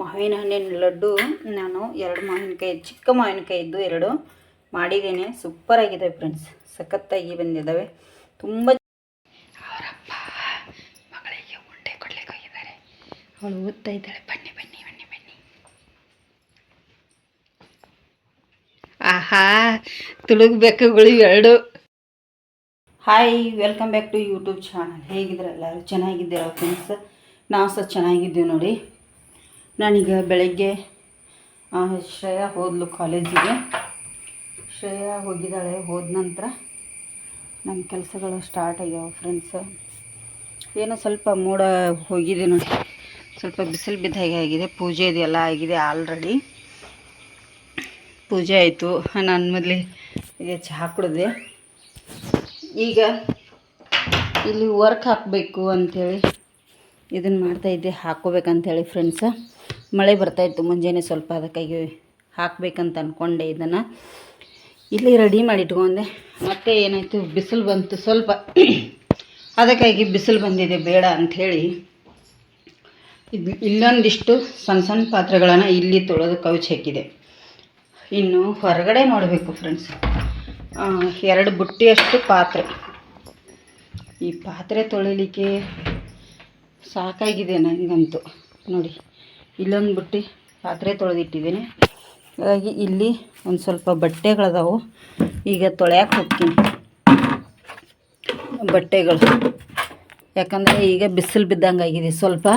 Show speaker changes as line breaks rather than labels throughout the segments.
ಮಾವಿನ ಹಣ್ಣಿನ ಲಡ್ಡು ನಾನು ಎರಡು ಮಾವಿನಕಾಯಿ ಚಿಕ್ಕ ಮಾವಿನಕಾಯಿ ಇದ್ದು ಎರಡು ಮಾಡಿದ್ದೇನೆ. ಸೂಪರಾಗಿದೆ ಫ್ರೆಂಡ್ಸ್ ಸಖತ್ತಾಗಿ ಬಂದಿದ್ದಾವೆ. ತುಂಬ ಅವರಪ್ಪ ಮಗಳಿಗೆ ಉಂಡೆ ಕೊಡ್ಲಿಕ್ಕೆ ಹೋಗಿದ್ದಾರೆ. ಅವಳು ಓದ್ತಾ ಇದ್ದಾಳೆ. ಬನ್ನಿ ಬನ್ನಿ ಬನ್ನಿ ಬನ್ನಿ. ಆಹಾ ತುಳುಗ್ ಗುಳಿ ಎರಡು. Hi welcome back to YouTube channel ಹೇಗಿದ್ರೆ ಎಲ್ಲರೂ ಚೆನ್ನಾಗಿದ್ದೀರಾ ಫ್ರೆಂಡ್ಸ್ ನಾವು ಸಹ ಚೆನ್ನಾಗಿದ್ದೀವಿ ನೋಡಿ. ನಾನೀಗ ಬೆಳಗ್ಗೆ ಶ್ರೇಯಾ ಹೋದ್ಲು ಕಾಲೇಜಿಗೆ. ಶ್ರೇಯಾ ಹೋಗಿದ್ದಾಳೆ, ಹೋದ ನಂತರ ನಮ್ಮ ಕೆಲಸಗಳು ಸ್ಟಾರ್ಟ್ ಆಗ್ಯಾವ ಫ್ರೆಂಡ್ಸ್ ಏನೋ ಸ್ವಲ್ಪ ಮೋಡ ಹೋಗಿದೆ ನೋಡಿ. ಸ್ವಲ್ಪ ಬಿಸಿಲು ಬಿದ್ದ ಹಾಗೆ ಆಗಿದೆ, ಪೂಜೆ ಇದೆಲ್ಲ ಆಗಿದೆ ಆಲ್ರೆಡಿ ಪೂಜೆ ಆಯಿತು. ನಾನು ಮೊದಲಿಗೆ ಚಹಾ ಕುಡಿದೆ. ಈಗ ಇಲ್ಲಿ ವರ್ಕ್ ಹಾಕಬೇಕು ಅಂಥೇಳಿ ಇದನ್ನು ಮಾಡ್ತಾಯಿದ್ದೆ ಹಾಕೋಬೇಕಂತೇಳಿ ಫ್ರೆಂಡ್ಸ ಮಳೆ ಬರ್ತಾಯಿತ್ತು ಮುಂಜಾನೆ ಸ್ವಲ್ಪ ಅದಕ್ಕಾಗಿ ಹಾಕಬೇಕಂತ ಅಂದ್ಕೊಂಡೆ ಇದನ್ನು. ಇಲ್ಲಿ ರೆಡಿ ಮಾಡಿ ಇಟ್ಕೊಂಡೆ. ಮತ್ತೆ ಏನಾಯಿತು, ಬಿಸಿಲು ಬಂತು ಸ್ವಲ್ಪ. ಅದಕ್ಕಾಗಿ ಬಿಸಿಲು ಬಂದಿದೆ, ಬೇಡ ಅಂಥೇಳಿ ಇದು ಇಲ್ಲೊಂದಿಷ್ಟು ಸಣ್ಣ ಸಣ್ಣ ಪಾತ್ರೆಗಳನ್ನು ಇಲ್ಲಿ ತೊಳೆದು ಕೌಚ್ ಹಾಕಿದೆ. ಇನ್ನು ಹೊರಗಡೆ ನೋಡಬೇಕು ಫ್ರೆಂಡ್ಸ್ ಎರಡು ಬುಟ್ಟಿಯಷ್ಟು ಪಾತ್ರೆ. ಈ ಪಾತ್ರೆ ತೊಳಿಲಿಕ್ಕೆ ಸಾಕಾಗಿದೆ ನನಗಂತೂ. ನೋಡಿ. ಇಲ್ಲೊಂದು ಬುಟ್ಟಿ ಪಾತ್ರೆ ತೊಳೆದಿಟ್ಟಿದ್ದೀನಿ. ಹಾಗಾಗಿ ಇಲ್ಲಿ ಒಂದು ಸ್ವಲ್ಪ ಬಟ್ಟೆಗಳದಾವು. ಈಗ ತೊಳೆಯಕ್ಕೆ ಹೋಗ್ತೀನಿ. ಬಟ್ಟೆಗಳು. ಯಾಕಂದರೆ ಈಗ ಬಿಸಿಲು ಬಿದ್ದಂಗೆ ಆಗಿದೆ ಸ್ವಲ್ಪ.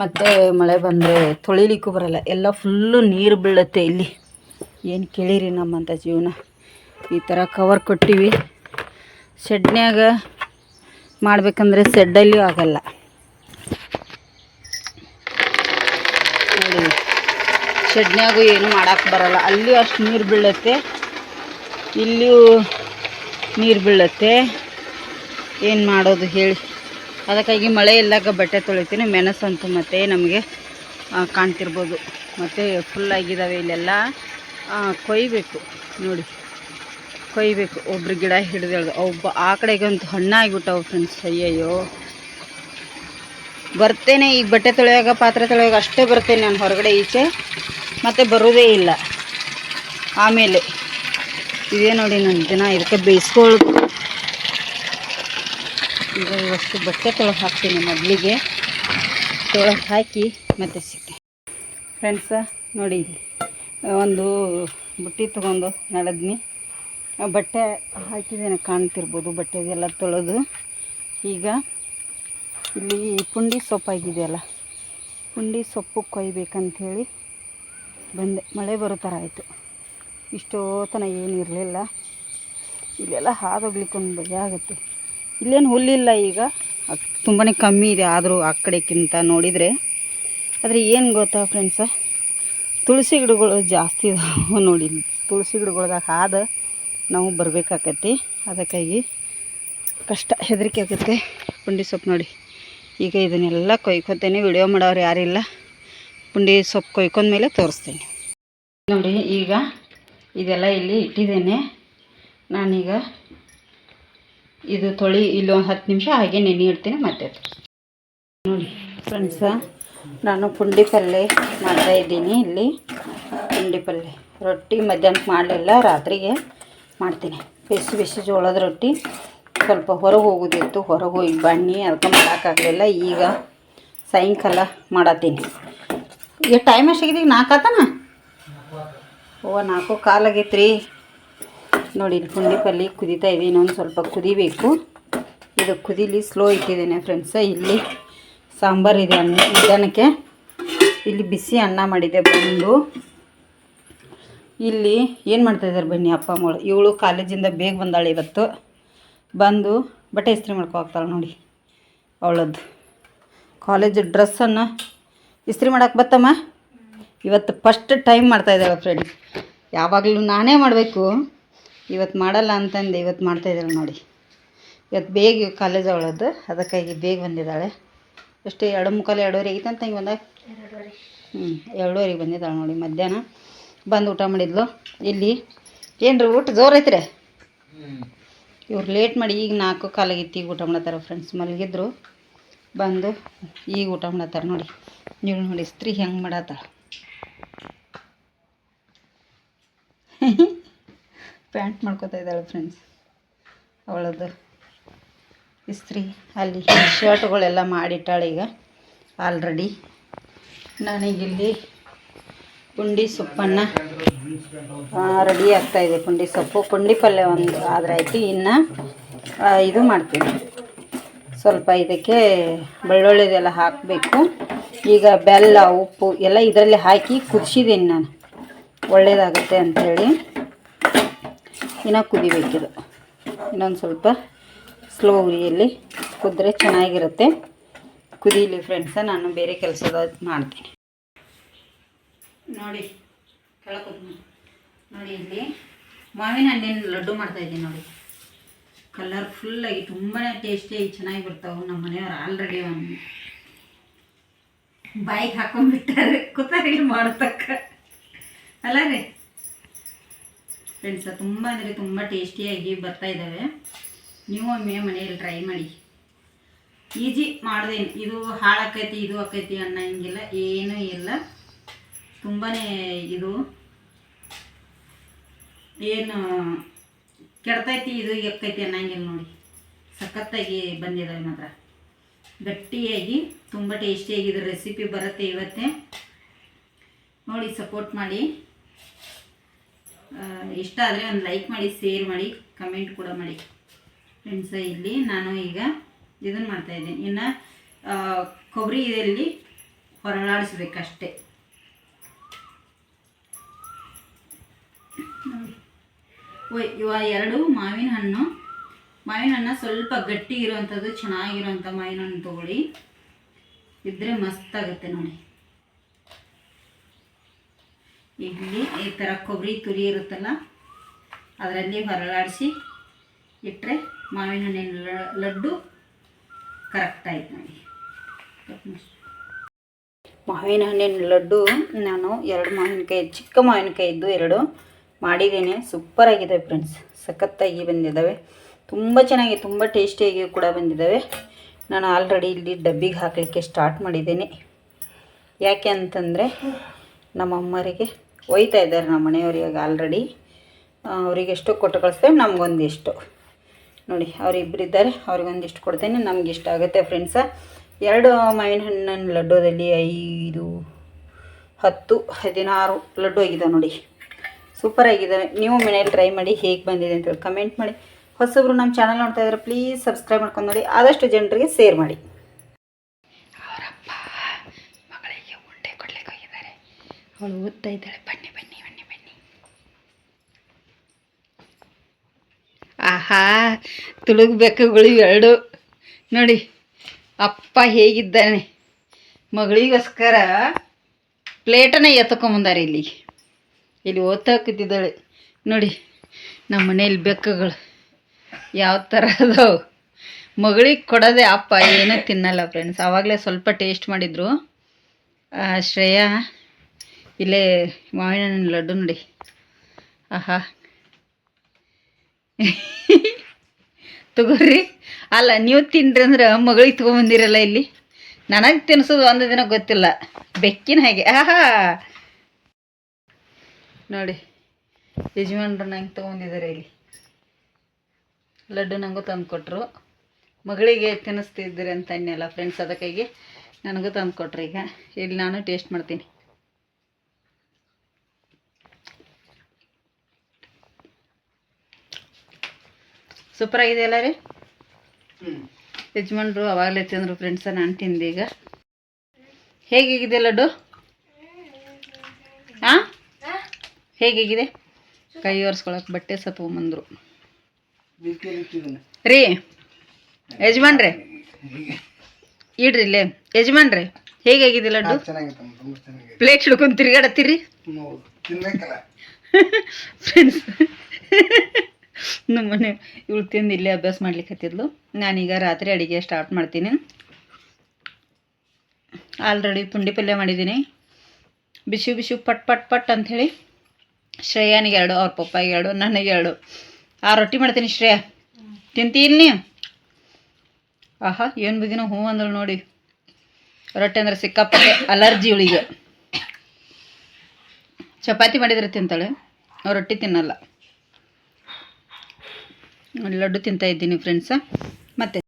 ಮತ್ತು ಮಳೆ ಬಂದರೆ ತೊಳಿಲಿಕ್ಕೂ ಬರಲ್ಲ. ಎಲ್ಲ ಫುಲ್ಲು ನೀರು ಬೀಳುತ್ತೆ ಇಲ್ಲಿ. ಏನು ಕೇಳಿರಿ ನಮ್ಮಂಥ ಜೀವನ. ಈ ಥರ ಕವರ್ ಕೊಟ್ಟಿವಿ. ಶೆಡ್ನ್ಯಾಗ ಮಾಡಬೇಕಂದ್ರೆ ಶೆಡ್ಡಲ್ಲಿ ಆಗಲ್ಲ ನೋಡಿ ಶೆಡ್ನ್ಯಾಗೂ ಏನು ಮಾಡೋಕ್ಕೆ ಬರಲ್ಲ. ಅಲ್ಲಿ ಅಷ್ಟು ನೀರು ಬೀಳುತ್ತೆ. ಇಲ್ಲಿಯೂ ನೀರು ಬೀಳುತ್ತೆ. ಏನು ಮಾಡೋದು ಹೇಳಿ. ಅದಕ್ಕಾಗಿ ಮಳೆ ಇಲ್ಲಾಗ ಬಟ್ಟೆ ತೊಳಿತೀನಿ. ಮೆಣಸಂತೂ ಮತ್ತೆ ನಮಗೆ ಕಾಣ್ತಿರ್ಬೋದು. ಮತ್ತು ಫುಲ್ಲಾಗಿದ್ದಾವೆ ಇಲ್ಲೆಲ್ಲ. ಕೊಯ್ಬೇಕು. ನೋಡಿ. ಕೊಯ್ಬೇಕು. ಒಬ್ರು ಗಿಡ ಹಿಡಿದು ಒಬ್ಬ ಆ ಕಡೆಗಂತೂ ಹಣ್ಣಾಗಿಬಿಟ್ಟವು ಫ್ರೆಂಡ್ಸ್ ಅಯ್ಯಯ್ಯೋ. ಬರ್ತೇನೆ. ಈಗ ಬಟ್ಟೆ ತೊಳೆಯೋಗ, ಪಾತ್ರೆ ತೊಳೆಯೋಗ ಅಷ್ಟೇ ಬರ್ತೇನೆ ನಾನು ಹೊರಗಡೆ ಈಚೆ. ಮತ್ತೆ ಬರೋದೇ ಇಲ್ಲ. ಆಮೇಲೆ ಇದೇ ನೋಡಿ ನನ್ನ ದಿನ ಇದಕ್ಕೆ ಬೇಯಿಸ್ಕೊಳ್ಳೋದು. ಈಗ ಇವಷ್ಟು ಬಟ್ಟೆ ತೊಳಗೆ ಹಾಕ್ತೀನಿ ಮೊದಲಿಗೆ ತೊಳಗೆ ಹಾಕಿ ಮತ್ತೆ ಸಿಗ್ತೀನಿ. ಫ್ರೆಂಡ್ಸ ನೋಡಿ ಒಂದು ಬುಟ್ಟಿ ತೊಗೊಂಡು ನಡೆದ್ನಿ. ಬಟ್ಟೆ ಹಾಕಿದ್ದೇನೆ, ಕಾಣ್ತಿರ್ಬೋದು ಬಟ್ಟೆಗೆಲ್ಲ ತೊಳೆದು. ಈಗ ಇಲ್ಲಿ ಪುಂಡಿ ಸೊಪ್ಪಾಗಿದೆಯಲ್ಲ ಪುಂಡಿ ಸೊಪ್ಪು ಕೊಯ್ಬೇಕಂಥೇಳಿ ಬಂದೆ. ಮಳೆ ಬರೋ ಥರ ಆಯಿತು. ಇಷ್ಟೋ ತನ ಏನು ಇರಲಿಲ್ಲ. ಇಲ್ಲೆಲ್ಲ ಹಾದೋಗ್ಲಿಕ್ಕೆ ಒಂದು ಭಯ ಆಗುತ್ತೆ. ಇಲ್ಲೇನು ಹುಲ್ಲಿಲ್ಲ ಈಗ. ತುಂಬಾ ಕಮ್ಮಿ ಇದೆ. ಆದರೂ ಆ ಕಡೆಕ್ಕಿಂತ ನೋಡಿದರೆ. ಆದರೆ ಏನು ಗೊತ್ತಾ ಫ್ರೆಂಡ್ಸ ತುಳಸಿ ಗಿಡಗಳು ಜಾಸ್ತಿ ಇದಾವೆ ನೋಡಿ. ತುಳಸಿ ಗಿಡಗಳ್ದಾಗ ಹಾದು ನಾವು ಬರಬೇಕಾಕತಿ ಅದಕ್ಕಾಗಿ ಕಷ್ಟ ಹೆದರಿಕೆ ಆಗುತ್ತೆ. ಪುಂಡಿ ಸೊಪ್ಪು ನೋಡಿ. ಈಗ ಇದನ್ನೆಲ್ಲ ಕೊಯ್ಕೊತೇನೆ. ವಿಡಿಯೋ ಮಾಡೋರು ಯಾರಿಲ್ಲ. ಪುಂಡಿ ಸೊಪ್ಪು ಕೊಯ್ಕೊಂಡ್ಮೇಲೆ ತೋರಿಸ್ತೀನಿ. ನೋಡಿ, ಈಗ ಇದೆಲ್ಲ ಇಲ್ಲಿ ಇಟ್ಟಿದ್ದೇನೆ. ನಾನೀಗ ಇದು ತೊಳಿ, ಇಲ್ಲಿ ಒಂದು ಹತ್ತು ನಿಮಿಷ ಹಾಗೆ ನೆನೆ ಇಡ್ತೀನಿ ಮತ್ತೆ. ನೋಡಿ ಫ್ರೆಂಡ್ಸ ನಾನು ಪುಂಡಿ ಪಲ್ಯ ಮಾಡ್ತಾ ಇದ್ದೀನಿ ಇಲ್ಲಿ. ಪುಂಡಿ ಪಲ್ಯ ರೊಟ್ಟಿ ಮಧ್ಯಾಹ್ನಕ್ಕೆ ಮಾಡಲಿಲ್ಲ, ರಾತ್ರಿಗೆ ಮಾಡ್ತೀನಿ. ಬಿಸಿ ಬಿಸಿ ಜೋಳದ ರೊಟ್ಟಿ. ಸ್ವಲ್ಪ ಹೊರಗೆ ಹೋಗೋದಿತ್ತು, ಹೊರಗೆ ಹೋಗಿ ಬನ್ನಿ ಅದಕ್ಕೆ ಮಾಡೋಕ್ಕಾಗಲಿಲ್ಲ ಈಗ ಸಾಯಂಕಾಲ ಮಾಡತ್ತೀನಿ. ಈಗ ಟೈಮ್ ಎಷ್ಟಾಗಿದೆ ಈಗ ನಾಲ್ಕು ಆತನ? ಓ, ನಾಲ್ಕು ಕಾಲು ರೀ ನೋಡಿ, ಇಲ್ಲಿ ಪುಂಡಿ ಪಲ್ಲಿ ಕುದೀತಾ ಇದೆ ಇನ್ನೊಂದು ಸ್ವಲ್ಪ ಕುದಿಬೇಕು. ಇದು ಕುದೀಲಿ ಸ್ಲೋ ಇಟ್ಟಿದ್ದೇನೆ ಫ್ರೆಂಡ್ಸ ಇಲ್ಲಿ ಸಾಂಬಾರು ಇದೆ ಅನ್ನ ಮಧ್ಯಾಹ್ನಕ್ಕೆ ಇಲ್ಲಿ ಬಿಸಿ ಅನ್ನ ಮಾಡಿದೆ ಬಂದು. ಇಲ್ಲಿ ಏನು ಮಾಡ್ತಾಯಿದ್ದಾರೆ ಬನ್ನಿ ಅಪ್ಪ ಅಮ್ಮಗಳು ಇವಳು ಕಾಲೇಜಿಂದ ಬೇಗ ಬಂದಾಳೆ ಇವತ್ತು. ಬಂದು ಬಟ್ಟೆ ಇಸ್ತ್ರಿ ಮಾಡ್ಕೊ ಹೋಗ್ತಾಳೆ ನೋಡಿ. ಅವಳದ್ದು. ಕಾಲೇಜ್ ಡ್ರೆಸ್ಸನ್ನು ಇಸ್ತ್ರಿ ಮಾಡೋಕೆ ಬತ್ತಮ್ಮ? ಇವತ್ತು ಫಸ್ಟ್ ಟೈಮ್ ಮಾಡ್ತಾಯಿದ್ದಾಳೆ ಫ್ರೆಂಡ್. ಯಾವಾಗಲೂ ನಾನೇ ಮಾಡಬೇಕು. ಇವತ್ತು ಮಾಡಲ್ಲ ಅಂತಂದು ಇವತ್ತು ಮಾಡ್ತಾಯಿದ್ದಾಳೆ ನೋಡಿ. ಇವತ್ತು ಬೇಗ ಕಾಲೇಜ್ ಅವಳದ್ದು ಅದಕ್ಕಾಗಿ ಬೇಗ ಬಂದಿದ್ದಾಳೆ. ಎಷ್ಟು ಎರಡು ಮುಕ್ಕಾಲು ಎರಡೂವರೆ ಆಗೈತಂತ ಹಿಂಗೆ ಬಂದಾಗ ಹ್ಞೂ ಎರಡೂವರೆಗೆ ಬಂದಿದ್ದಾಳೆ ನೋಡಿ ಮಧ್ಯಾಹ್ನ ಬಂದು ಊಟ ಮಾಡಿದ್ಲು. ಇಲ್ಲಿ ಏನು ರೀ ಊಟ ಜೋರು ಐತ್ರಿ? ಇವ್ರು ಲೇಟ್ ಮಾಡಿ ಈಗ ನಾಲ್ಕು ಕಾಲಾಗಿತ್ತು ಈಗ ಊಟ ಮಾಡತ್ತಾರ ಫ್ರೆಂಡ್ಸ್ ಮಲಗಿದ್ರು. ಬಂದು ಈಗ ಊಟ ಮಾಡತ್ತಾರ ನೋಡಿ. ನೀವು ನೋಡಿ ಸ್ತ್ರೀ ಹೆಂಗೆ ಮಾಡತ್ತಾಳ ಪ್ಯಾಂಟ್ ಮಾಡ್ಕೋತಾ ಇದ್ದಾಳೆ ಫ್ರೆಂಡ್ಸ್ ಅವಳದ್ದು ಇಸ್ತ್ರಿ, ಅಲ್ಲಿ ಶರ್ಟ್ಗಳೆಲ್ಲ ಮಾಡಿಟ್ಟಾಳೆ ಈಗ ಆಲ್ರೆಡಿ ನನಗಿಲ್ಲಿ ಪುಂಡಿ ಸೊಪ್ಪನ್ನು ರೆಡಿ ಆಗ್ತಾಯಿದೆ ಪುಂಡಿ ಸೊಪ್ಪು. ಪುಂಡಿ ಪಲ್ಯ ಒಂದು ಆದ್ರೆ ಆಯ್ತು. ಇನ್ನು ಇದು ಮಾಡ್ತೀನಿ. ಸ್ವಲ್ಪ ಇದಕ್ಕೆ ಬೆಳ್ಳುಳ್ಳಿದೆಲ್ಲ ಹಾಕಬೇಕು. ಈಗ ಬೆಲ್ಲ, ಉಪ್ಪು ಎಲ್ಲ ಇದರಲ್ಲಿ ಹಾಕಿ ಕುದಿಸಿದ್ದೀನಿ ನಾನು. ಒಳ್ಳೆಯದಾಗುತ್ತೆ ಅಂಥೇಳಿ. ಇನ್ನು ಕುದಿಬೇಕಿದು. ಇನ್ನೊಂದು ಸ್ವಲ್ಪ ಸ್ಲೋ ಉರಿಯಲ್ಲಿ ಕುದ್ರೆ ಚೆನ್ನಾಗಿರುತ್ತೆ. ಕುದೀಲಿ ಫ್ರೆಂಡ್ಸ ನಾನು ಬೇರೆ ಕೆಲಸದ ಮಾಡ್ತೀನಿ. ನೋಡಿ, ಕೆಳಗೆ ನೋಡಿ ಇಲ್ಲಿ ಮಾವಿನ ಹಣ್ಣಿನ ಲಡ್ಡು ಮಾಡ್ತಾಯಿದ್ದೀನಿ ನೋಡಿ. ಕಲರ್ಫುಲ್ಲಾಗಿ ತುಂಬಾ ಟೇಸ್ಟಿಯಾಗಿ ಚೆನ್ನಾಗಿ ಬರ್ತಾವೆ ನಮ್ಮ ಮನೆಯವ್ರು ಆಲ್ರೆಡಿ ಒಂದು ಬಾಯಿಗೆ ಹಾಕೊಂಡ್ಬಿಟ್ಟಾರೆ. ಕೂತಾರಿಲ್ಲ ಮಾಡತಕ್ಕ. ಅಲ್ಲ ರೀ ಫ್ರೆಂಡ್ಸ ತುಂಬ ಅಂದರೆ ತುಂಬ ಟೇಸ್ಟಿಯಾಗಿ ಬರ್ತಾ ಇದ್ದಾವೆ ನೀವು ಒಮ್ಮೆ ಮನೆಯಲ್ಲಿ ಟ್ರೈ ಮಾಡಿ. ಈಜಿ ಮಾಡ್ದೇನು. ಇದು ಹಾಳಾಕೈತಿ, ಇದು ಆಕೈತಿ ಅನ್ನೋಂಗಿಲ್ಲ ಏನೂ ಇಲ್ಲ. ತುಂಬಾ ಇದು. ಏನು ಕೆಡ್ತೈತಿ, ಇದು ಎಕ್ಕೈತಿ ಅನ್ನಂಗಿಲ್ಲ ನೋಡಿ. ಸಖತ್ತಾಗಿ ಬಂದಿದ್ದಾವೆ ಮಾತ್ರ. ಗಟ್ಟಿಯಾಗಿ, ತುಂಬ ಟೇಸ್ಟಿಯಾಗಿ ಇದ್ರ ರೆಸಿಪಿ ಬರುತ್ತೆ ಇವತ್ತೇ. ನೋಡಿ ಸಪೋರ್ಟ್ ಮಾಡಿ. ಇಷ್ಟ ಆದರೆ ಒಂದು ಲೈಕ್ ಮಾಡಿ ಶೇರ್ ಮಾಡಿ ಕಮೆಂಟ್ ಕೂಡ ಮಾಡಿ. ಫ್ರೆಂಡ್ಸ ಇಲ್ಲಿ ನಾನು ಈಗ ಇದನ್ನು ಮಾಡ್ತಾಯಿದ್ದೀನಿ ಇನ್ನು ಕೊಬ್ಬರಿ ಇದರಲ್ಲಿ ಹೊರಳಾಡಿಸ್ಬೇಕಷ್ಟೇ. ಇವ ಎರಡು ಮಾವಿನ ಹಣ್ಣು. ಮಾವಿನ ಹಣ್ಣು ಸ್ವಲ್ಪ ಗಟ್ಟಿ ಇರುವಂಥದ್ದು ಚೆನ್ನಾಗಿರೋವಂಥ ಮಾವಿನ ಹಣ್ಣು ತೊಗೊಳ್ಳಿ. ಇದ್ದರೆ ಮಸ್ತಾಗುತ್ತೆ ನೋಡಿ. ಇಲ್ಲಿ ಈ ಥರ ಕೊಬ್ಬರಿ ತುರಿ ಇರುತ್ತಲ್ಲ, ಅದರಲ್ಲಿ ಹೊರಳಾಡಿಸಿ ಇಟ್ಟರೆ ಮಾವಿನ ಹಣ್ಣಿನ ಲಡ್ಡು ಕರೆಕ್ಟ್ ಆಯ್ತು ನೋಡಿ. ಮಾವಿನ ಹಣ್ಣಿನ ಲಡ್ಡು ನಾನು ಎರಡು ಮಾವಿನಕಾಯಿ, ಚಿಕ್ಕ ಮಾವಿನಕಾಯಿ ಇದ್ದು ಎರಡು. ಮಾಡಿದ್ದೇನೆ. ಸೂಪರಾಗಿದೆ ಫ್ರೆಂಡ್ಸ್ ಸಖತ್ತಾಗಿ ಬಂದಿದ್ದಾವೆ. ತುಂಬ ಚೆನ್ನಾಗಿ, ತುಂಬ ಟೇಸ್ಟಿಯಾಗಿ ಕೂಡ ಬಂದಿದ್ದಾವೆ. ನಾನು ಆಲ್ರೆಡಿ ಇಲ್ಲಿ ಡಬ್ಬಿಗೆ ಹಾಕಲಿಕ್ಕೆ ಸ್ಟಾರ್ಟ್ ಮಾಡಿದ್ದೀನಿ. ಯಾಕೆ ಅಂತಂದರೆ, ನಮ್ಮ ಅಮ್ಮರಿಗೆ ಒಯ್ತಾ ಇದ್ದಾರೆ ನಮ್ಮ ಮನೆಯವರಿಗೆ ಆಲ್ರೆಡಿ ಅವರಿಗೆ ಎಷ್ಟು ಕೊಟ್ಟು ಕಳಿಸ್ತೇವೆ ನಮಗೊಂದಿಷ್ಟು ನೋಡಿ ಅವರಿಬ್ಬರಿದ್ದಾರೆ ಅವ್ರಿಗೊಂದಿಷ್ಟು ಕೊಡ್ತೇನೆ, ನಮ್ಗೆ ಇಷ್ಟ ಆಗುತ್ತೆ ಫ್ರೆಂಡ್ಸ ಎರಡು ಮಾವಿನ ಹಣ್ಣಿನ ಲಡ್ಡೂದಲ್ಲಿ ಐದು, ಹತ್ತು, ಹದಿನಾರು ಲಡ್ಡು ಆಗಿದೆ ನೋಡಿ. ಸೂಪರ್ ಆಗಿದ್ದಾವೆ ನೀವು ಮನೇಲಿ ಟ್ರೈ ಮಾಡಿ ಹೇಗೆ ಬಂದಿದೆ ಅಂತೇಳಿ ಕಮೆಂಟ್ ಮಾಡಿ. ಹೊಸಬ್ರು ನಮ್ಮ ಚಾನಲ್ ನೋಡ್ತಾ ಇದ್ದಾರೆ ಪ್ಲೀಸ್ ಸಬ್ಸ್ಕ್ರೈಬ್ ಮಾಡ್ಕೊಂಡು ನೋಡಿ. ಆದಷ್ಟು ಜನರಿಗೆ ಶೇರ್ ಮಾಡಿ. ಅವರಪ್ಪ, ಮಗಳಿಗೆ ಉಂಡೆ ಕೊಡ್ಲಿಕ್ಕೆ ಹೋಗಿದ್ದಾರೆ. ಅವಳು ಓದ್ತಾ ಇದ್ದಾಳೆ. ಬನ್ನಿ ಬನ್ನಿ ಬನ್ನಿ ಬನ್ನಿ. ಆಹಾ ತುಳುಗ್ ಬೆಕ್ಕುಗಳು ಎರಡು. ನೋಡಿ, ಅಪ್ಪ ಹೇಗಿದ್ದಾನೆ. ಮಗಳಿಗೋಸ್ಕರ ಪ್ಲೇಟನ್ನ ಎತ್ಕೊಂಬಂದಾರೆ ಇಲ್ಲಿ ಇಲ್ಲಿ ಓದ್ತಾ ಕೂತಿದ್ದಾಳೆ ನೋಡಿ, ನಮ್ಮ ಮನೇಲಿ ಬೆಕ್ಕುಗಳು ಯಾವ ಥರ ಅದಾವೆ. ಮಗಳಿಗೆ ಕೊಡೋದೇ ಅಪ್ಪ ಏನೂ ತಿನ್ನಲ್ಲ ಫ್ರೆಂಡ್ಸ್ ಆವಾಗಲೇ ಸ್ವಲ್ಪ ಟೇಸ್ಟ್ ಮಾಡಿದರು. ಶ್ರೇಯಾ, ಇಲ್ಲೇ ಮಾವಿನ ಲಡ್ಡು ನೋಡಿ. ಆಹಾ. ತಗೋರಿ. ಅಲ್ಲ, ನೀವು ತಿನ್ರಿ ಅಂದ್ರೆ ಮಗಳಿಗೆ ತೊಗೊಂಬಂದಿರಲ್ಲ ಇಲ್ಲಿ. ನನಗೆ ತಿನ್ಸೋದು ಒಂದು ದಿನ ಗೊತ್ತಿಲ್ಲ. ಬೆಕ್ಕಿನ ಹಾಗೆ. ಆಹಾ. ನೋಡಿ ಯಜಮಾನ್ರು ನಂಗೆ ತೊಗೊಂಡಿದ್ದಾರೆ ಇಲ್ಲಿ. ಲಡ್ಡು ನನಗೂ ತಂದು ಕೊಟ್ಟರು ಮಗಳಿಗೆ ತಿನ್ನಿಸ್ತಿದ್ದೀರಿ ಅಂತ ಅನ್ನಲ್ಲ ಫ್ರೆಂಡ್ಸ್ ಅದಕ್ಕಾಗಿ ನನಗೂ ತಂದು ಕೊಟ್ರು ಈಗ. ಇಲ್ಲಿ ನಾನು ಟೇಸ್ಟ್ ಮಾಡ್ತೀನಿ. ಸೂಪರ್ ಆಗಿದೆಯಲ್ಲ ರೀ? ಯಜಮಾನ್ರು ಅವಾಗಲೇ ತಿಂದರು ಫ್ರೆಂಡ್ಸ ನಾನು ತಿಂದೆ ಈಗ. ಹೇಗಿದೆ ಲಡ್ಡು ಹಾಂ ಹೇಗಿದೆ ಕೈ ಒರೆಸ್ಕೊಳಕ್ಕೆ ಬಟ್ಟೆ ಸತ್ಕೊಂಬಂದರು ರೀ ಯಜಮಾನ್ರೆ. ಇಡ್ರಿ ಇಲ್ಲೇ. ಯಜಮಾನ್ರೆ ಹೇಗಾಗಿದೆ ಲಡ್ಡು? ಪ್ಲೇಟ್ ಹಿಡ್ಕೊಂಡು ತಿರ್ಗಾಡತ್ತೀರಿ? ಫ್ರೆಂಡ್ಸ್ ನಮ್ಮ ಮನೆ ಇವಳು ತಿಂದು ಇಲ್ಲೇ ಅಭ್ಯಾಸ ಮಾಡ್ಲಿಕ್ಕೆ ಹತ್ತಿದ್ಲು ನಾನೀಗ ರಾತ್ರಿ ಅಡುಗೆ ಸ್ಟಾರ್ಟ್ ಮಾಡ್ತೀನಿ. ಆಲ್ರೆಡಿ ಪುಂಡಿ ಪಲ್ಯ ಮಾಡಿದ್ದೀನಿ. ಬಿಸಿ ಬಿಸಿ ಪಟ್ ಪಟ್ ಪಟ್ ಅಂಥೇಳಿ. ಶ್ರೇಯಾನಿಗೆ ಎರಡು, ಅವ್ರ ಪಪ್ಪಾಯಿಗೆ ಎರಡು, ನನಗೆ ಎರಡು. ಆ ರೊಟ್ಟಿ ಮಾಡ್ತೀನಿ ಶ್ರೇಯ. ತಿಂತೀನಿ ಆಹಾ, ಏನು ಬಿಗಿನ ಹೂ ಅಂದಳು ನೋಡಿ. ರೊಟ್ಟಿ ಅಂದ್ರೆ ಸಿಕ್ಕಾಪಟ್ಟೆ ಅಲರ್ಜಿ ಇವಳಿಗೆ. ಚಪಾತಿ ಮಾಡಿದ್ರೆ ತಿಂತಾಳೆ, ರೊಟ್ಟಿ ತಿನ್ನಲ್ಲ. ಲಡ್ಡು ತಿಂತಾ ಇದ್ದೀನಿ ಫ್ರೆಂಡ್ಸ ಮತ್ತೆ?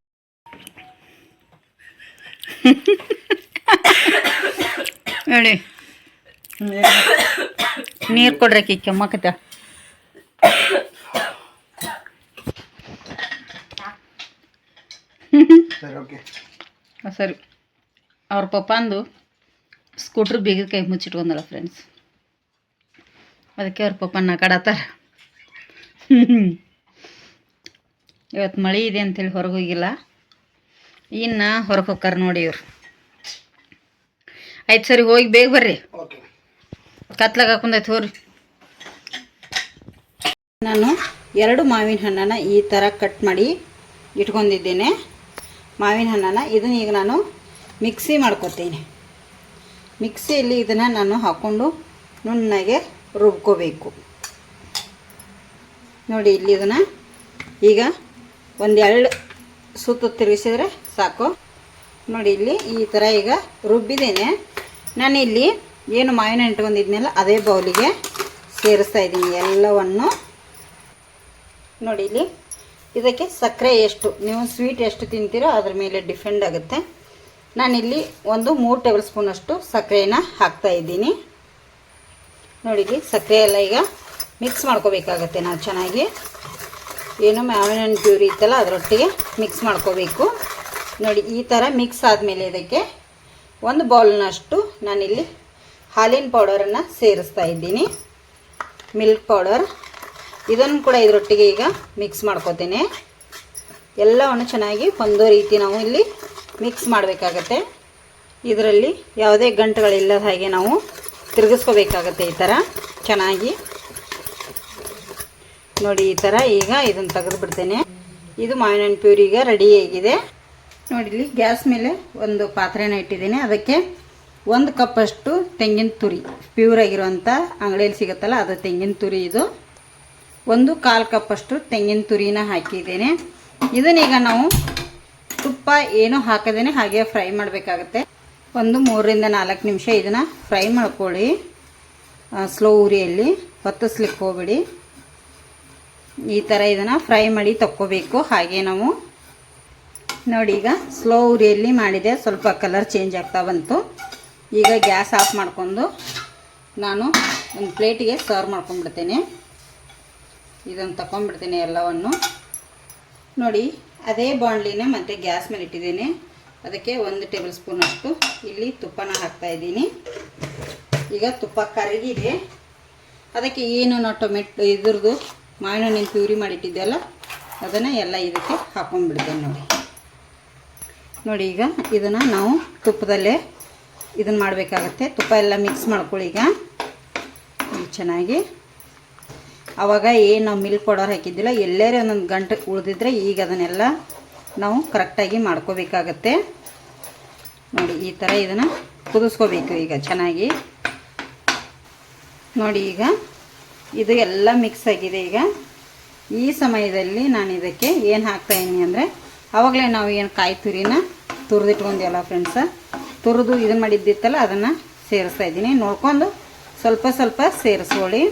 ಹೇಳಿ. ನೀರು ಕೊಡ್ರಿ ಕೆಮ್ಮಕತ್ತ
ಸರಿ
ಅವ್ರ ಪಪ್ಪ ಅಂದು ಸ್ಕೂಟ್ರ್ ಬೀಗದ ಕೈ ಮುಚ್ಚಿಟ್ಕೊಂಡಲ್ಲ ಫ್ರೆಂಡ್ಸ್ ಅದಕ್ಕೆ ಅವ್ರ ಪಪ್ಪ ನಕಾಡತ್ತಾರ. ಇವತ್ತು ಮಳೆ ಇದೆ ಅಂತೇಳಿ ಹೊರಗೆ ಹೋಗಿಲ್ಲ. ಇನ್ನು ಹೊರಗೆ ಹೋಗ್ತಾರೆ ನೋಡಿ ಇವ್ರು. ಆಯ್ತು ಸರಿ ಹೋಗಿ ಬೇಗ ಬರ್ರಿ. ಕತ್ಲಾಗ ಹಾಕೊಂಡೈತೆ ಹೋರಿ ನಾನು ಎರಡು ಮಾವಿನ ಹಣ್ಣನ್ನ ಈ ಥರ ಕಟ್ ಮಾಡಿ ಇಟ್ಕೊಂಡಿದ್ದೇನೆ. ಮಾವಿನ ಹಣ್ಣನ್ನು ಇದನ್ನ ಈಗ ನಾನು ಮಿಕ್ಸಿ ಮಾಡ್ಕೊತೀನಿ. ಮಿಕ್ಸಿಯಲ್ಲಿ ಇದನ್ನು ನಾನು ಹಾಕ್ಕೊಂಡು ನುಣ್ಣಗೆ ರುಬ್ಕೋಬೇಕು. ನೋಡಿ, ಇಲ್ಲಿ ಇದನ್ನು ಈಗ ಒಂದು ಎರಡು ಸುತ್ತು ತಿರುಗಿಸಿದ್ರೆ ಸಾಕು. ನೋಡಿ, ಇಲ್ಲಿ ಈ ಥರ ಈಗ ರುಬ್ಬಿದ್ದೇನೆ. ನಾನು ಇಲ್ಲಿ ಏನು ಮಾವಿನ ಇಟ್ಕೊಂಡಿದ್ನಲ್ಲ ಅದೇ ಬೌಲಿಗೆ ಸೇರಿಸ್ತಾ ಇದ್ದೀನಿ ಎಲ್ಲವನ್ನು. ನೋಡಿ ಇಲ್ಲಿ, ಇದಕ್ಕೆ ಸಕ್ಕರೆ ಎಷ್ಟು, ನೀವು ಸ್ವೀಟ್ ಎಷ್ಟು ತಿಂತೀರೋ ಅದ್ರ ಮೇಲೆ ಡಿಪೆಂಡ್ ಆಗುತ್ತೆ. ನಾನಿಲ್ಲಿ ಒಂದು ಮೂರು ಟೇಬಲ್ ಸ್ಪೂನಷ್ಟು ಸಕ್ಕರೆನ ಹಾಕ್ತಾ ಇದ್ದೀನಿ. ನೋಡಿ ಇಲ್ಲಿ ಸಕ್ಕರೆ ಎಲ್ಲ ಈಗ ಮಿಕ್ಸ್ ಮಾಡ್ಕೋಬೇಕಾಗತ್ತೆ ನಾವು ಚೆನ್ನಾಗಿ. ಏನು ಮಾವಿನ ಹಣ್ಣು ಪ್ಯೂರಿ ಇತ್ತಲ್ಲ, ಅದರೊಟ್ಟಿಗೆ ಮಿಕ್ಸ್ ಮಾಡ್ಕೋಬೇಕು. ನೋಡಿ ಈ ಥರ ಮಿಕ್ಸ್ ಆದಮೇಲೆ ಇದಕ್ಕೆ ಒಂದು ಬೌಲ್ನಷ್ಟು ನಾನಿಲ್ಲಿ ಹಾಲಿನ ಪೌಡರನ್ನು ಸೇರಿಸ್ತಾ ಇದ್ದೀನಿ. ಮಿಲ್ಕ್ ಪೌಡರ್ ಇದನ್ನು ಕೂಡ ಇದರೊಟ್ಟಿಗೆ ಈಗ ಮಿಕ್ಸ್ ಮಾಡ್ಕೋತೀನಿ. ಎಲ್ಲವನ್ನು ಚೆನ್ನಾಗಿ ಒಂದು ರೀತಿ ನಾವು ಇಲ್ಲಿ ಮಿಕ್ಸ್ ಮಾಡಬೇಕಾಗತ್ತೆ. ಇದರಲ್ಲಿ ಯಾವುದೇ ಗಂಟುಗಳಿಲ್ಲದ ಹಾಗೆ ನಾವು ತಿರುಗಿಸ್ಕೋಬೇಕಾಗತ್ತೆ ಈ ಥರ ಚೆನ್ನಾಗಿ. ನೋಡಿ ಈ ಥರ ಈಗ ಇದನ್ನು ತೆಗೆದು ಬಿಡ್ತೇನೆ ಇದು ಮಾವಿನ ಹಣ್ಣು ಪ್ಯೂರಿ ಈಗ ರೆಡಿ ಆಗಿದೆ. ನೋಡಿ ಇಲ್ಲಿ ಗ್ಯಾಸ್ ಮೇಲೆ ಒಂದು ಪಾತ್ರೆನ ಇಟ್ಟಿದ್ದೀನಿ. ಅದಕ್ಕೆ ಒಂದು ಕಪ್ಪಷ್ಟು ತೆಂಗಿನ ತುರಿ. ಪ್ಯೂರ್ ಆಗಿರುವಂಥ ಅಂಗಡಿಯಲ್ಲಿ ಸಿಗುತ್ತಲ್ಲ, ಅದು ತೆಂಗಿನ ತುರಿ ಇದು. ಒಂದು ಕಾಲು ಕಪ್ಪಷ್ಟು ತೆಂಗಿನ ತುರಿನ ಹಾಕಿದ್ದೇನೆ. ಇದನ್ನೀಗ ನಾವು ತುಪ್ಪ ಏನೂ ಹಾಕದೇನೆ ಹಾಗೆ ಫ್ರೈ ಮಾಡಬೇಕಾಗತ್ತೆ. ಒಂದು ಮೂರರಿಂದ ನಾಲ್ಕು ನಿಮಿಷ ಇದನ್ನು ಫ್ರೈ ಮಾಡ್ಕೊಳ್ಳಿ. ಸ್ಲೋ ಉರಿಯಲ್ಲಿ ಹೊತ್ತಿಸ್ಲಿಕ್ಕೆ ಹೋಗ್ಬಿಡಿ. ಈ ಥರ ಇದನ್ನು ಫ್ರೈ ಮಾಡಿ ತಕ್ಕೋಬೇಕು. ಹಾಗೆ ನಾವು ನೋಡಿ ಈಗ ಸ್ಲೋ ಉರಿಯಲ್ಲಿ ಮಾಡಿದೆ. ಸ್ವಲ್ಪ ಕಲರ್ ಚೇಂಜ್ ಆಗ್ತಾ ಬಂತು. ಈಗ ಗ್ಯಾಸ್ ಆಫ್ ಮಾಡ್ಕೊಂಡು ನಾನು ಒಂದು ಪ್ಲೇಟಿಗೆ ಸರ್ವ್ ಮಾಡ್ಕೊಂಡ್ಬಿಡ್ತೇನೆ. ಇದನ್ನು ತಗೊಂಡ್ಬಿಡ್ತೇನೆ ಎಲ್ಲವನ್ನು. ನೋಡಿ, ಅದೇ ಬಾಣಲಿನ ಮತ್ತೆ ಗ್ಯಾಸ್ ಮೇಲೆ ಇಟ್ಟಿದ್ದೀನಿ. ಅದಕ್ಕೆ ಒಂದು ಟೇಬಲ್ ಸ್ಪೂನ್ ಅಷ್ಟು. ಇಲ್ಲಿ ತುಪ್ಪನ ಹಾಕ್ತಾ ಇದ್ದೀನಿ. ಈಗ ತುಪ್ಪ ಕರಗಿದೆ. ಅದಕ್ಕೆ ಏನು ನಾವು ಟೊಮೆಟೊ ಇದ್ರದ್ದು ಮಾವಿನ ಪ್ಯೂರಿ ಮಾಡಿಟ್ಟಿದ್ದೆಲ್ಲ ಅದನ್ನು ಎಲ್ಲ ಇದಕ್ಕೆ ಹಾಕೊಂಡ್ಬಿಡ್ತೇನೆ ನೋಡಿ. ನೋಡಿ ಈಗ ಇದನ್ನು ನಾವು ತುಪ್ಪದಲ್ಲೇ ಇದನ್ನು ಮಾಡಬೇಕಾಗತ್ತೆ. ತುಪ್ಪ ಎಲ್ಲ ಮಿಕ್ಸ್ ಮಾಡ್ಕೊಳ್ಳಿ ಈಗ. ಚೆನ್ನಾಗಿ. ಆವಾಗ ಏನು ನಾವು ಮಿಲ್ಕ್ ಪೌಡರ್ ಹಾಕಿದ್ದಿಲ್ಲ, ಎಲ್ಲರೇ ಒಂದೊಂದು ಗಂಟೆ ಉಳಿದಿದ್ರೆ ಈಗ ಅದನ್ನೆಲ್ಲ ನಾವು ಕರೆಕ್ಟಾಗಿ ಮಾಡ್ಕೋಬೇಕಾಗತ್ತೆ. ನೋಡಿ, ಈ ಥರ ಇದನ್ನು ಕುದಿಸ್ಕೋಬೇಕು ಈಗ ಚೆನ್ನಾಗಿ. ನೋಡಿ ಈಗ, ಇದು ಎಲ್ಲ ಮಿಕ್ಸ್ ಆಗಿದೆ ಈಗ. ಈ ಸಮಯದಲ್ಲಿ ನಾನು ಇದಕ್ಕೆ ಏನು ಹಾಕ್ತಾಯಿದ್ದೀನಿ ಅಂದರೆ ಆವಾಗಲೇ ನಾವು ಏನು ಕಾಯಿ ತುರಿನ ತುರಿದಿಟ್ಕೊಂಡಿಲ್ಲ ಫ್ರೆಂಡ್ಸ ತುರಿದು ಇದನ್ನು ಮಾಡಿದ್ದಿತ್ತಲ್ಲ, ಅದನ್ನು ಸೇರಿಸ್ತಾ ಇದ್ದೀನಿ. ನೋಡ್ಕೊಂಡು ಸ್ವಲ್ಪ ಸ್ವಲ್ಪ ಸೇರಿಸ್ಕೊಳ್ಳಿ.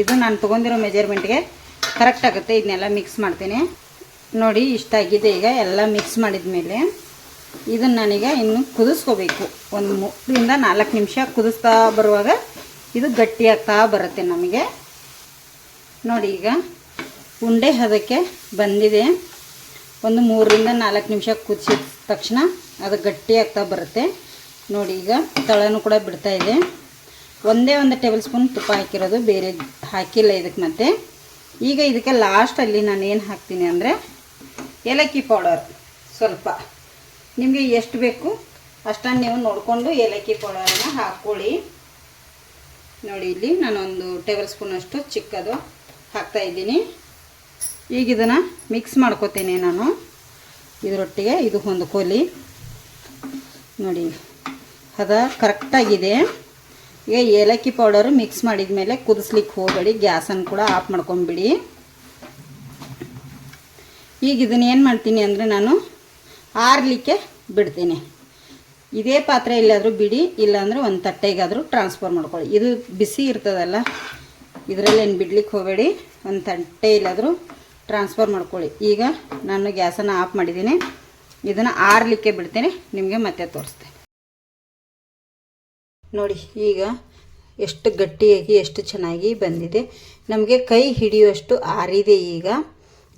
ಇದು ನಾನು ತೊಗೊಂಡಿರೋ ಮೆಜರ್ಮೆಂಟ್ಗೆ ಕರೆಕ್ಟ್ ಆಗುತ್ತೆ. ಇದನ್ನೆಲ್ಲ ಮಿಕ್ಸ್ ಮಾಡ್ತೀನಿ. ನೋಡಿ, ಇಷ್ಟ ಆಗಿದೆ ಈಗ. ಎಲ್ಲ ಮಿಕ್ಸ್ ಮಾಡಿದ ಮೇಲೆ ಇದನ್ನು ನಾನೀಗ ಇನ್ನು ಕುದಿಸ್ಕೋಬೇಕು. ಒಂದು ಮೂರಿಂದ ನಾಲ್ಕು ನಿಮಿಷ ಕುದಿಸ್ತಾ ಬರುವಾಗ ಇದು ಗಟ್ಟಿಯಾಗ್ತಾ ಬರುತ್ತೆ ನಮಗೆ. ನೋಡಿ ಈಗ ಉಂಡೆ ಹದಕ್ಕೆ ಬಂದಿದೆ. ಒಂದು ಮೂರರಿಂದ ನಾಲ್ಕು ನಿಮಿಷ ಕುದಿಸಿದ ತಕ್ಷಣ ಅದು ಗಟ್ಟಿಯಾಗ್ತಾ ಬರುತ್ತೆ. ನೋಡಿ, ಈಗ ತಳನೂ ಕೂಡ ಬಿಡ್ತಾ ಇದೆ. ಒಂದೇ ಒಂದು ಟೇಬಲ್ ಸ್ಪೂನ್ ತುಪ್ಪ ಹಾಕಿರೋದು, ಬೇರೆ ಹಾಕಿಲ್ಲ ಇದಕ್ಕೆ ಮತ್ತೆ. ಈಗ ಇದಕ್ಕೆ ಲಾಸ್ಟಲ್ಲಿ ನಾನು ಏನು ಹಾಕ್ತೀನಿ ಅಂದರೆ, ಏಲಕ್ಕಿ ಪೌಡರ್ ಸ್ವಲ್ಪ. ನಿಮಗೆ ಎಷ್ಟು ಬೇಕು ಅಷ್ಟನ್ನು ನೀವು ನೋಡಿಕೊಂಡು ಏಲಕ್ಕಿ ಪೌಡರನ್ನು ಹಾಕ್ಕೊಳ್ಳಿ ನೋಡಿ, ಇಲ್ಲಿ ನಾನೊಂದು ಟೇಬಲ್ ಸ್ಪೂನಷ್ಟು ಚಿಕ್ಕದು ಹಾಕ್ತಾ ಇದ್ದೀನಿ. ಈಗ ಇದನ್ನು ಮಿಕ್ಸ್ ಮಾಡ್ಕೋತೀನಿ ನಾನು. ಇದರೊಟ್ಟಿಗೆ ಇದು ಹೊಂದ್ಕೊಲಿ ನೋಡಿ ಹದ ಕರೆಕ್ಟಾಗಿದೆ. ಈಗ ಏಲಕ್ಕಿ ಪೌಡರು ಮಿಕ್ಸ್ ಮಾಡಿದ ಮೇಲೆ ಕುದಿಸ್ಲಿಕ್ಕೆ ಹೋಗಬೇಡಿ, ಗ್ಯಾಸನ್ನು ಕೂಡ ಆಫ್ ಮಾಡ್ಕೊಂಬಿಡಿ. ಈಗ ಇದನ್ನ ಏನು ಮಾಡ್ತೀನಿ ಅಂದರೆ ನಾನು ಆರಲಿಕ್ಕೆ ಬಿಡ್ತೀನಿ. ಇದೇ ಪಾತ್ರೆ ಇಲ್ಲಾದರೂ ಬಿಡಿ, ಇಲ್ಲಾಂದರೆ ಒಂದು ತಟ್ಟೆಗಾದರೂ ಟ್ರಾನ್ಸ್ಫರ್ ಮಾಡ್ಕೊಳ್ಳಿ. ಇದು ಬಿಸಿ ಇರ್ತದಲ್ಲ, ಇದರಲ್ಲಿ ಏನು ಬಿಡ್ಲಿಕ್ಕೆ ಹೋಗಬೇಡಿ, ಒಂದು ತಟ್ಟೆ ಇಲ್ಲಾದರೂ ಟ್ರಾನ್ಸ್ಫರ್ ಮಾಡ್ಕೊಳ್ಳಿ. ಈಗ ನಾನು ಗ್ಯಾಸನ್ನು ಆಫ್ ಮಾಡಿದ್ದೀನಿ. ಇದನ್ನು ಆರಲಿಕ್ಕೆ ಬಿಡ್ತೀನಿ, ನಿಮಗೆ ಮತ್ತೆ ತೋರಿಸ್ತೇನೆ ನೋಡಿ, ಈಗ ಎಷ್ಟು ಗಟ್ಟಿಯಾಗಿ, ಎಷ್ಟು ಚೆನ್ನಾಗಿ ಬಂದಿದೆ. ನಮಗೆ ಕೈ ಹಿಡಿಯುವಷ್ಟು ಆರಿದೆ ಈಗ.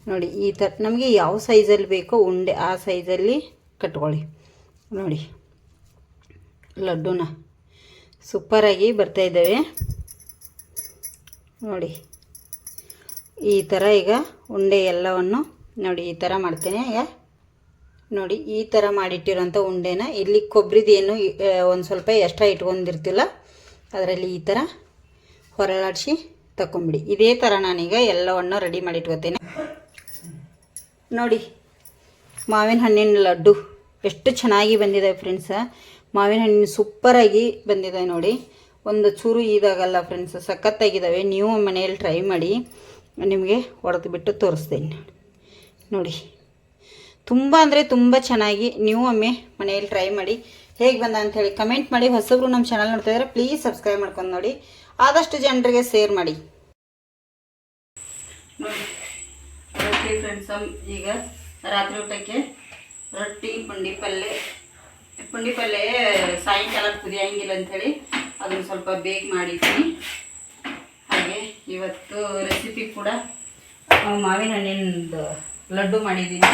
ನೋಡಿ, ಈ ಥರ ನಮಗೆ ಯಾವ ಸೈಜಲ್ಲಿ ಬೇಕೋ ಉಂಡೆ ಆ ಸೈಜಲ್ಲಿ ಕಟ್ಕೊಳ್ಳಿ. ನೋಡಿ, ಲಡ್ಡುನ ಸೂಪರಾಗಿ ಬರ್ತಾ ಇದ್ದಾವೆ. ನೋಡಿ, ಈ ಥರ ಈಗ ಉಂಡೆ ಎಲ್ಲವನ್ನು ನೋಡಿ, ಈ ಥರ ಮಾಡ್ತೇನೆ. ಈಗ ನೋಡಿ, ಈ ಥರ ಮಾಡಿಟ್ಟಿರೋಂಥ ಉಂಡೆನ. ಇಲ್ಲಿ ಕೊಬ್ಬರಿದೇನು ಒಂದು ಸ್ವಲ್ಪ ಎಷ್ಟ ಇಟ್ಕೊಂಡಿರ್ತಿಲ್ಲ. ಅದರಲ್ಲಿ ಈ ಥರ ಹೊರಳಾಡಿಸಿ ತಗೊಂಬಿಡಿ ಇದೇ ಥರ ನಾನೀಗ ಎಲ್ಲವನ್ನು ರೆಡಿ ಮಾಡಿ ಇಟ್ಕೋತೇನೆ ನೋಡಿ, ಮಾವಿನ ಹಣ್ಣಿನ ಲಡ್ಡು ಎಷ್ಟು ಚೆನ್ನಾಗಿ ಬಂದಿದೆ ಫ್ರೆಂಡ್ಸ ಮಾವಿನ ಹಣ್ಣಿನ ಸೂಪರಾಗಿ ಬಂದಿದೆ ನೋಡಿ. ಒಂದು ಚೂರು ಇದಾಗಲ್ಲ ಫ್ರೆಂಡ್ಸ್ ಸಖತ್ತಾಗಿದ್ದಾವೆ ನೀವು ಮನೆಯಲ್ಲಿ ಟ್ರೈ ಮಾಡಿ, ನಿಮಗೆ ಹೊಡೆದು ಬಿಟ್ಟು ತೋರಿಸ್ತೇನೆ. ನೋಡಿ ತುಂಬ ಅಂದರೆ ತುಂಬ ಚೆನ್ನಾಗಿ ನೀವು ಒಮ್ಮೆ ಮನೆಯಲ್ಲಿ ಟ್ರೈ ಮಾಡಿ ಹೇಗೆ ಬಂದ ಅಂಥೇಳಿ ಕಮೆಂಟ್ ಮಾಡಿ. ಹೊಸಬ್ರು ನಮ್ಮ ಚಾನಲ್ ನೋಡ್ತಾ ಇದ್ದಾರೆ ಪ್ಲೀಸ್ ಸಬ್ಸ್ಕ್ರೈಬ್ ಮಾಡ್ಕೊಂಡು ನೋಡಿ. ಆದಷ್ಟು ಜನರಿಗೆ ಶೇರ್ ಮಾಡಿ. ರೊಟ್ಟಿ ಫ್ರೆಂಡ್ಸ್ ಈಗ ರಾತ್ರಿ ಊಟಕ್ಕೆ ರೊಟ್ಟಿ, ಪುಂಡಿ ಪಲ್ಯ ಪುಂಡಿ ಪಲ್ಯ ಸಾಯಂಕಾಲ ಕುದಿಯಂಗಿಲ್ಲ ಅಂಥೇಳಿ ಅದನ್ನು ಸ್ವಲ್ಪ ಬೇಕ್ ಮಾಡಿದ್ದೀನಿ ಹಾಗೆ ಇವತ್ತು ರೆಸಿಪಿ ಕೂಡ ಮಾವಿನ ಹಣ್ಣಿನದು ಲಡ್ಡು ಮಾಡಿದ್ದೀನಿ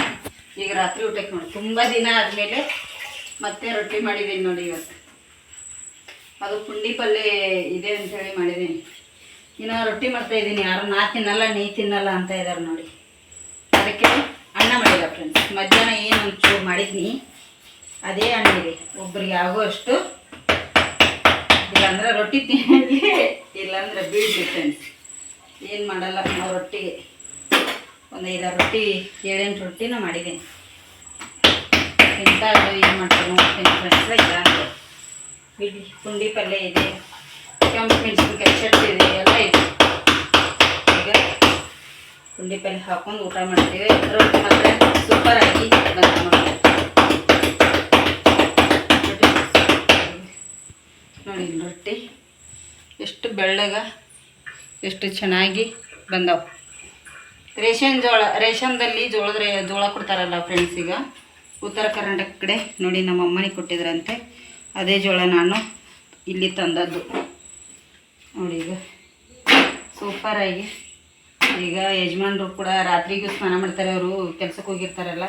ಈಗ ರಾತ್ರಿ ಊಟಕ್ಕೆ ನೋಡಿ. ತುಂಬ ದಿನ ಆದಮೇಲೆ ಮತ್ತೆ ರೊಟ್ಟಿ ಮಾಡಿದ್ದೀನಿ ನೋಡಿ ಇವತ್ತು. ಅದು ಪುಂಡಿ ಪಲ್ಯ ಇದೆ ಅಂಥೇಳಿ ಮಾಡಿದ್ದೀನಿ. ಇನ್ನು ರೊಟ್ಟಿ ಮಾಡ್ತಾ ಇದ್ದೀನಿ. ಯಾರು ನಾ ತಿನ್ನಲ್ಲ, ನೀ ತಿನ್ನಲ್ಲ ಅಂತ ಇದ್ದಾರೆ ನೋಡಿ. ಅದಕ್ಕೆ ಅನ್ನ ಮಾಡಿಲ್ಲ ಫ್ರೆಂಡ್ಸ್ ಮಧ್ಯಾಹ್ನ ಏನು ಒಂಚೂರು ಮಾಡಿದ್ನಿ. ಅದೇ ಅಣ್ಣ ಇದೆ. ಆಗೋ ಅಷ್ಟು ಇಲ್ಲಾಂದ್ರೆ ರೊಟ್ಟಿ ತಿನ್ನಲಿ ಇಲ್ಲಾಂದ್ರೆ ಬೀಳ್ತೀವಿ ಫ್ರೆಂಡ್ಸ್ ಏನು ಮಾಡಲ್ಲ ನಾವು ರೊಟ್ಟಿಗೆ. ಒಂದು ಐದಾರು ರೊಟ್ಟಿ, ಏಳೆಂಟು ರೊಟ್ಟಿನ ಮಾಡಿದ್ದೀನಿ ಇಂಥ ಏನು ಮಾಡ್ತಾರೆ ನೋಡ್ತೀನಿ ಫ್ರೆಂಡ್ಸ್ ಅಂದರೆ ಬಿಡಿ ಪುಂಡಿ ಪಲ್ಯ ಇದೆ, ಕೆಂಪು ಮೆಣಸಿನ್ಕಾಯಿ ಚಟ್ನಿ ಇದೆ, ಎಲ್ಲ ಇದೆ. ಈಗ ಪುಂಡಿ ಪಲ್ಯ ಹಾಕೊಂಡು ಊಟ ಮಾಡ್ತೀವಿ. ರೊಟ್ಟಿ ಮಾತ್ರ ಸೂಪರ್ ಆಗಿ ನೋಡಿ ರೊಟ್ಟಿ, ಎಷ್ಟು ಬೆಳ್ಳಗ, ಎಷ್ಟು ಚೆನ್ನಾಗಿ ಬಂದವು. ರೇಷನ್ ಜೋಳ, ರೇಷನ್ದಲ್ಲಿ ಜೋಳದ ಜೋಳ ಕೊಡ್ತಾರಲ್ಲ ಫ್ರೆಂಡ್ಸ್ ಈಗ. ಉತ್ತರ ಕರ್ನಾಟಕ ಕಡೆ ನೋಡಿ ನಮ್ಮ ಅಮ್ಮನಿಗೆ ಕೊಟ್ಟಿದ್ರಂತೆ. ಅದೇ ಜೋಳ ನಾನು ಇಲ್ಲಿ ತಂದದ್ದು. ನೋಡಿ ಈಗ. ಸೂಪರಾಗಿ ಈಗ ಯಜಮಾನರು ಕೂಡ ರಾತ್ರಿಗೂ ಸ್ನಾನ ಮಾಡ್ತಾರೆ, ಅವರು ಕೆಲ್ಸಕ್ಕೆ ಹೋಗಿರ್ತಾರಲ್ಲ.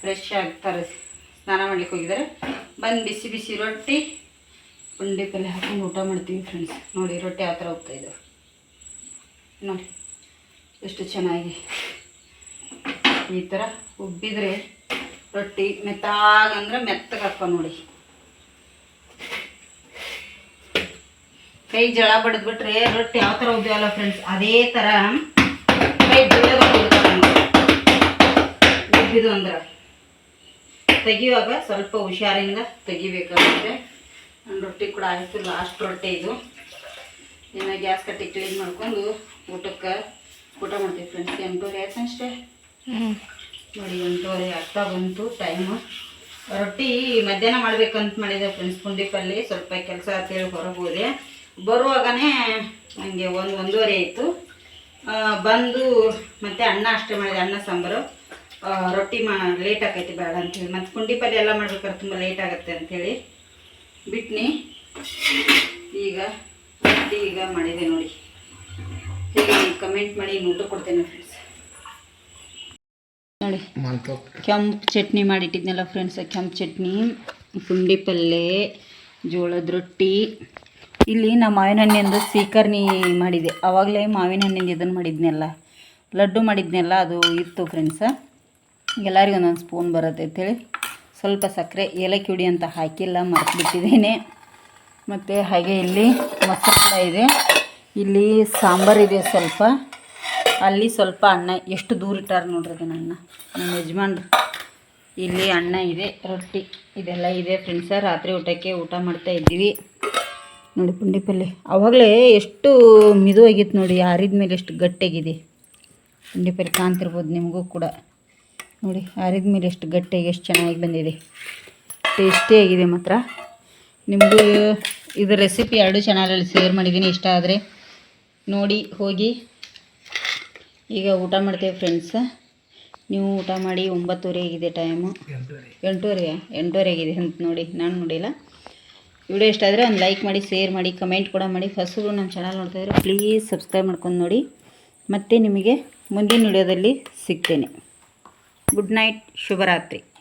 ಫ್ರೆಶ್ ಆಗ್ತಾರೆ, ಸ್ನಾನ ಮಾಡ್ಲಿಕ್ಕೆ ಹೋಗಿದ್ದಾರೆ. ಬಂದು ಬಿಸಿ ಬಿಸಿ ರೊಟ್ಟಿ ಪುಂಡಿ ಪಲ್ಯ ಹಾಕೊಂಡು ಊಟ ಮಾಡ್ತೀವಿ ಫ್ರೆಂಡ್ಸ್ ನೋಡಿ ರೊಟ್ಟಿ ಆ ಥರ ಹೋಗ್ತಾ ಇದ್ದಾವೆ ನೋಡಿ. ಎಷ್ಟು ಚೆನ್ನಾಗಿ. ಈ ಥರ ಉಬ್ಬಿದ್ರೆ ರೊಟ್ಟಿ ಮೆತ್ತಾಗಂದ್ರೆ ಮೆತ್ತಗಪ್ಪ ನೋಡಿ. ಕೈ ಜಳ ಬಡಿದ್ಬಿಟ್ರೆ ರೊಟ್ಟಿ ಯಾವ ಥರ ಉಬ್ಬಿಯಲ್ಲ ಫ್ರೆಂಡ್ಸ್ ಅದೇ ಥರ ಕೈ ಉಬ್ಬಿದು ಅಂದ್ರೆ ತೆಗಿಯುವಾಗ ಸ್ವಲ್ಪ ಹುಷಾರಿಂದ ತೆಗಿಬೇಕಾಗುತ್ತೆ. ರೊಟ್ಟಿ ಕೂಡ ಆಯಿತು ಲಾಸ್ಟ್ ರೊಟ್ಟಿ ಇದು. ಇನ್ನು ಗ್ಯಾಸ್ ಕಟ್ಟಿ ಕ್ಲೀನ್ ಮಾಡ್ಕೊಂಡು ಊಟಕ್ಕೆ ಊಟ ಮಾಡ್ತೀವಿ ಫ್ರೆಂಡ್ಸ್ ಎಂಟೂವರೆ ಆಯ್ತು ಅಷ್ಟೇ? ನೋಡಿ ಎಂಟೂವರೆ ಆಗ್ತಾ ಬಂತು ಟೈಮು ರೊಟ್ಟಿ ಮಧ್ಯಾಹ್ನ ಮಾಡ್ಬೇಕಂತ ಮಾಡಿದೆ ಫ್ರೆಂಡ್ಸ್ ಪುಂಡಿ ಪಲ್ಯ ಸ್ವಲ್ಪ ಕೆಲಸ ಅಂತೇಳಿ ಹೊರಗೆ ಹೋದೆ. ಬರುವಾಗನೇ ನನಗೆ ಒಂದು ಒಂದೂವರೆ ಆಯಿತು. ಬಂದು ಮತ್ತೆ ಅನ್ನ ಅಷ್ಟೇ ಮಾಡಿದೆ ಅನ್ನ ಸಾಂಬಾರು. ರೊಟ್ಟಿ ಮಾ ಲೇಟ್ ಆಕೈತಿ ಬೇಡ ಅಂತೇಳಿ. ಮತ್ತು ಪುಂಡಿ ಪಲ್ಯ ಎಲ್ಲ ಮಾಡ್ಬೇಕಾದ್ರೆ ತುಂಬ ಲೇಟ್ ಆಗುತ್ತೆ ಅಂಥೇಳಿ ಬಿಟ್ನಿ. ಈಗ ರೊಟ್ಟಿ ಈಗ ಮಾಡಿದೆ ನೋಡಿ. ಹೇಗೆ ಕಮೆಂಟ್ ಮಾಡಿ ಊಟ ಕೊಡ್ತೇನೆ ಫ್ರೆಂಡ್ಸ್ ನೋಡಿ ಕೆಂಪು ಚಟ್ನಿ ಮಾಡಿಟ್ಟಿದ್ನಲ್ಲ ಫ್ರೆಂಡ್ಸ್ ಕೆಂಪು ಚಟ್ನಿ ಪುಂಡಿ ಪಲ್ಯ ಜೋಳದ ರೊಟ್ಟಿ. ಇಲ್ಲಿ ನಾ ಮಾವಿನ ಹಣ್ಣಿಂದು ಸೀಕರ್ಣಿ ಮಾಡಿದೆ. ಆವಾಗಲೇ ಮಾವಿನ ಹಣ್ಣಿಂದ ಇದನ್ನು ಮಾಡಿದ್ನಲ್ಲ. ಲಡ್ಡು ಮಾಡಿದ್ನಲ್ಲ ಅದು ಇತ್ತು ಫ್ರೆಂಡ್ಸ ಎಲ್ಲರಿಗೂ ಒಂದೊಂದು ಸ್ಪೂನ್ ಬರುತ್ತೆ ಅಂತೇಳಿ ಸ್ವಲ್ಪ ಸಕ್ಕರೆ ಏಲಕ್ಕಿ ಹುಡಿ ಅಂತ ಹಾಕಿಲ್ಲ ಮರೆತುಬಿಟ್ಟಿದ್ದೇನೆ. ಮತ್ತು ಹಾಗೆ ಇಲ್ಲಿ ಮೊಸರು ಕೂಡ ಇದೆ. ಇಲ್ಲಿ ಸಾಂಬಾರು ಇದೆ ಸ್ವಲ್ಪ. ಅಲ್ಲಿ ಸ್ವಲ್ಪ ಅನ್ನ, ಎಷ್ಟು ದೂರ ಇಟ್ಟಾರ ನೋಡ್ರಿ ಅದನ್ನು ಅನ್ನ. ನಮ್ಮ ಯಜಮಾನ್ರು. ಇಲ್ಲಿ ಅನ್ನ ಇದೆ, ರೊಟ್ಟಿ ಇದೆಲ್ಲ ಇದೆ ಫ್ರೆಂಡ್ಸ ರಾತ್ರಿ ಊಟಕ್ಕೆ ಊಟ ಮಾಡ್ತಾ ಇದ್ದೀವಿ. ನೋಡಿ ಪುಂಡಿ ಪಲ್ಯ ಅವಾಗಲೇ ಎಷ್ಟು ಮಿದು ಆಗಿತ್ತು ನೋಡಿ, ಆರಿದ ಮೇಲೆ ಎಷ್ಟು ಗಟ್ಟಿಯಾಗಿದೆ. ಪುಂಡಿ ಪಲ್ಯ ಕಾಣ್ತಿರ್ಬೋದು ನಿಮಗೂ ಕೂಡ. ನೋಡಿ, ಆರಿದ ಮೇಲೆ ಎಷ್ಟು ಗಟ್ಟಿಯಾಗಿ, ಎಷ್ಟು ಚೆನ್ನಾಗಿ ಬಂದಿದೆ. ಟೇಸ್ಟಿಯಾಗಿದೆ ಮಾತ್ರ. ನಿಮಗೂ ಇದು ರೆಸಿಪಿ ಎರಡು ಚಾನಲಲ್ಲಿ ಶೇರ್ ಮಾಡಿದ್ದೀನಿ, ಇಷ್ಟ ಆದರೆ. ನೋಡಿ, ಹೋಗಿ. ಈಗ ಊಟ ಮಾಡ್ತೇವೆ ಫ್ರೆಂಡ್ಸ್ ನೀವು ಊಟ ಮಾಡಿ ಒಂಬತ್ತುವರೆ ಆಗಿದೆ ಟೈಮು ಎಂಟೂವರೆ ಎಂಟೂವರೆ ಆಗಿದೆ ಅಂತ ನೋಡಿ, ನಾನು ನೋಡಿಲ್ಲ. ವಿಡಿಯೋ ಇಷ್ಟ ಆದರೆ ಒಂದು ಲೈಕ್ ಮಾಡಿ ಶೇರ್ ಮಾಡಿ ಕಮೆಂಟ್ ಕೂಡ ಮಾಡಿ. ಫಸ್ಟು ನಮ್ಮ ಚಾನಲ್ ನೋಡ್ತಾ ಇದ್ರೆ ಪ್ಲೀಸ್ ಸಬ್ಸ್ಕ್ರೈಬ್ ಮಾಡ್ಕೊಂಡು ನೋಡಿ. ಮತ್ತೆ ನಿಮಗೆ ಮುಂದಿನ ವಿಡಿಯೋದಲ್ಲಿ ಸಿಗ್ತೇನೆ. ಗುಡ್ ನೈಟ್ ಶುಭರಾತ್ರಿ.